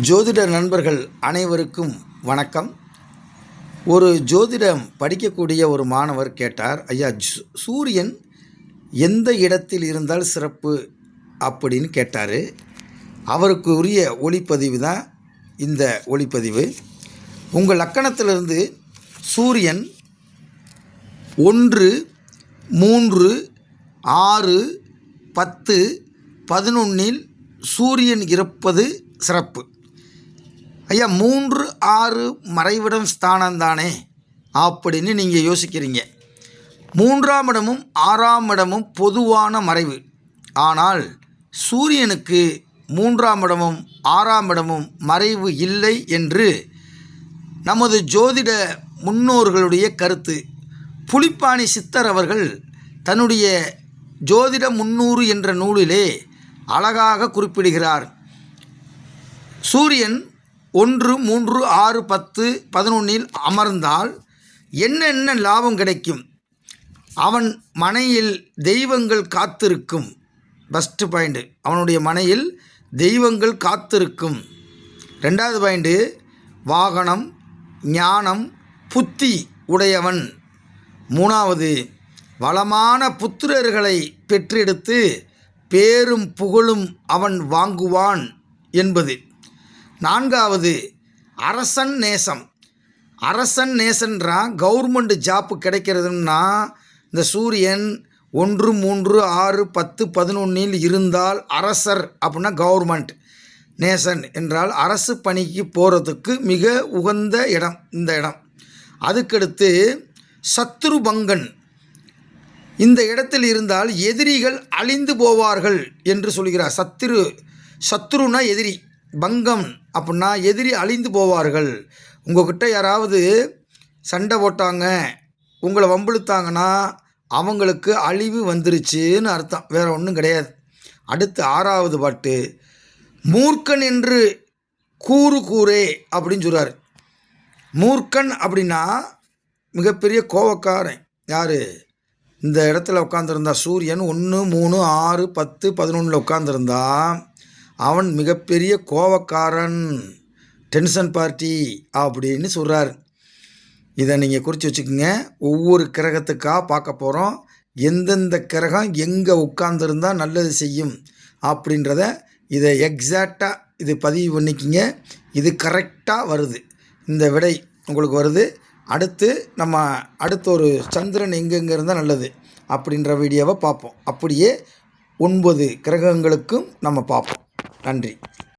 ஜோதிட நண்பர்கள் அனைவருக்கும் வணக்கம். ஒரு ஜோதிடம் படிக்கக்கூடிய ஒரு மாணவர் கேட்டார் ஐயா சு- சூரியன் எந்த இடத்தில் இருந்தால் சிறப்பு? அப்படின்னு கேட்டார். அவருக்கு உரிய ஒளிப்பதிவு தான் இந்த ஒளிப்பதிவு. உங்கள் லக்கணத்திலிருந்து சூரியன் ஒன்று மூன்று ஆறு பத்து பதினொன்னில் சூரியன் இருப்பது சிறப்பு. ஐயா மூன்று ஆறு மறைவிடம் ஸ்தானம் தானே அப்படின்னு நீங்கள் யோசிக்கிறீங்க. மூன்றாம் இடமும் ஆறாம் இடமும் பொதுவான மறைவு. ஆனால் சூரியனுக்கு மூன்றாம் இடமும் ஆறாம் இடமும் மறைவு இல்லை என்று நமது ஜோதிட முன்னோர்களுடைய கருத்து. புலிப்பாணி சித்தர் அவர்கள் தன்னுடைய ஜோதிட முன்னூறு என்ற நூலிலே அழகாக குறிப்பிடுகிறார். சூரியன் ஒன்று மூன்று ஆறு பத்து பதினொன்றில் அமர்ந்தால் என்னென்ன லாபம் கிடைக்கும்? அவன் மனையில் தெய்வங்கள் காத்திருக்கும். ஃபஸ்ட்டு பாயிண்ட்டு அவனுடைய மனையில் தெய்வங்கள் காத்திருக்கும். ரெண்டாவது பாயிண்ட்டு வாகனம் ஞானம் புத்தி உடையவன். மூணாவது வளமான புத்திரர்களை பெற்றெடுத்து பேரும் புகழும் அவன் வாங்குவான் என்பது. நான்காவது அரசன் நேசம். அரசன் நேசன்றா கவர்மெண்ட் ஜாப்பு கிடைக்கிறதுன்னா இந்த சூரியன் ஒன்று மூன்று ஆறு பத்து பதினொன்றில் இருந்தால் அரசர் அப்படின்னா கவர்மெண்ட். நேசன் என்றால் அரசு பணிக்கு போகிறதுக்கு மிக உகந்த இடம் இந்த இடம். அதுக்கடுத்து சத்ருபங்கன். இந்த இடத்தில் இருந்தால் எதிரிகள் அழிந்து போவார்கள் என்று சொல்கிறார். சத்ரு சத்ருனா எதிரி. பங்கம் அப்படின்னா எதிரி அழிந்து போவார்கள். உங்கள்கிட்ட யாராவது சண்டை போட்டாங்க உங்களை வம்பிழுத்தாங்கன்னா அவங்களுக்கு அழிவு வந்துருச்சுன்னு அர்த்தம். வேறு ஒன்றும் கிடையாது. அடுத்து ஆறாவது பாட்டு. மூர்க்கன் என்று கூறு கூரே அப்படின்னு சொல்கிறார் மூர்க்கன் அப்படின்னா மிகப்பெரிய கோவக்காரன். யார்? இந்த இடத்துல உட்காந்துருந்தா சூரியன் ஒன்று மூணு ஆறு பத்து பதினொன்றில் உட்காந்துருந்தா அவன் மிகப்பெரிய கோவக்காரன் டென்ஷன் பார்ட்டி அப்படின்னு சொல்கிறார் இதை நீங்கள் குறித்து வச்சுக்கோங்க. ஒவ்வொரு கிரகத்துக்காக பார்க்க போகிறோம் எந்தெந்த கிரகம் எங்கே உட்கார்ந்துருந்தால் நல்லது செய்யும் அப்படின்றத இதை எக்ஸாக்டாக இது பதிவு பண்ணிக்கிங்க. இது கரெக்டாக வருது. இந்த விடை உங்களுக்கு வருது. அடுத்து நம்ம அடுத்த ஒரு சந்திரன் எங்கெங்கே இருந்தால் நல்லது அப்படின்ற வீடியோவை பார்ப்போம். அப்படியே ஒன்பது கிரகங்களுக்கும் நம்ம பார்ப்போம். நன்றி.